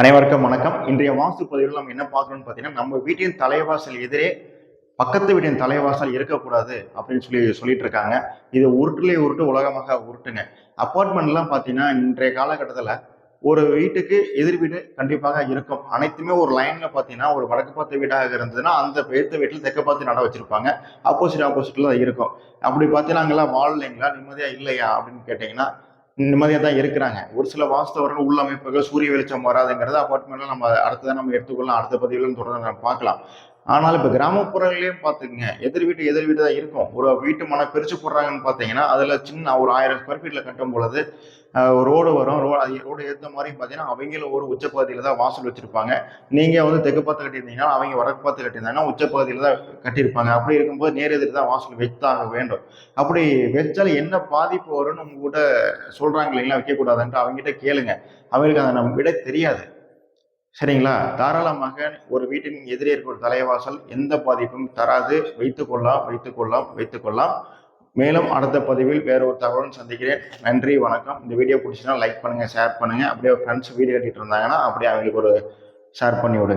அனைவருக்கும் வணக்கம். இன்றைய வாஸ்து பதிவில் நம்ம என்ன பார்க்கணும்னு பார்த்தீங்கன்னா நம்ம வீட்டின் தலைவாசல் எதிரே பக்கத்து வீட்டின் தலைவாசல் இருக்கக்கூடாது அப்படின்னு சொல்லி சொல்லிட்டு இருக்காங்க இது உருட்டுலே உருட்டு உலகமாக உருட்டுங்க. அப்பார்ட்மெண்ட்லாம் பார்த்தீங்கன்னா இன்றைய காலகட்டத்தில் ஒரு வீட்டுக்கு எதிர் வீடு கண்டிப்பாக இருக்கும். அனைத்துமே ஒரு லைனில் பார்த்தீங்கன்னா ஒரு வடக்கு பார்த்த வீடாக இருந்ததுன்னா அந்த பேர்த்த வீட்டில் தெற்க பார்த்து நட வச்சிருப்பாங்க. ஆப்போசிட் ஆப்போசிட்டில் தான் இருக்கும். அப்படி பார்த்தீங்கன்னா அங்கெல்லாம் வாழலைங்களா நிம்மதியாக இல்லையா? அப்படின்னு கேட்டிங்கன்னா நிம்மதியாக தான் இருக்கிறாங்க. ஒரு சில வாஸ்தவர்கள் உள்ளமைப்புகள் சூரிய வெளிச்சம் வராதுங்கிறது அப்பார்ட்மெண்ட்ல நம்ம அடுத்ததான் நம்ம எடுத்துக்கொள்ளலாம். அடுத்த பதிவுகளும் தொடர்ந்து நம்ம பார்க்கலாம். ஆனால் இப்போ கிராமப்புறங்களையும் பார்த்துக்குங்க எதிர் வீட்டு எதிர் வீடு தான் இருக்கும். ஒரு வீட்டு மனை பிரித்து போடுறாங்கன்னு பார்த்தீங்கன்னா அதில் சின்ன ஒரு ஆயிரம் ஸ்கொயர் ஃபீட்டில் கட்டும் பொழுது ரோடு வரும். ரோடு அது ரோடு ஏற்ற மாதிரி பார்த்தீங்கன்னா அவங்கள ஒரு உச்சப்பகுதியில் தான் வாசல் வச்சுருப்பாங்க. நீங்கள் வந்து தெற்கு பார்த்து கட்டியிருந்தீங்கன்னா அவங்க வடக்கு பார்த்து கட்டியிருந்தாங்கன்னா உச்சப்பகுதியில் தான் கட்டியிருப்பாங்க. அப்படி இருக்கும்போது நேர் எதிர் தான் வாசல் வைத்தாக வேண்டும். அப்படி வச்சால் என்ன பாதிப்பு வரும்னு உங்ககிட்ட சொல்கிறாங்க இல்லைங்களா வைக்கக்கூடாதுன்ட்டு அவங்ககிட்ட கேளுங்க. அவங்களுக்கு அதை நம்ம விட தெரியாது. சரிங்களா? தாராளமாக ஒரு வீட்டின் எதிரே இருக்கிற தலைவாசல் எந்த பாதிப்பும் தராது. வைத்துக்கொள்ளலாம் வைத்துக்கொள்ளலாம் வைத்துக்கொள்ளலாம் மேலும் அடுத்த பதிவில் வேற ஒரு தகவலும் சந்திக்கிறேன். நன்றி வணக்கம். இந்த வீடியோ பிடிச்சினா லைக் பண்ணுங்கள் ஷேர் பண்ணுங்க. அப்படியே ஃப்ரெண்ட்ஸ் வீடியோ கட்டிட்டு இருந்தாங்கன்னா அப்படியே அவங்களுக்கு ஒரு ஷேர் பண்ணி விடுங்க.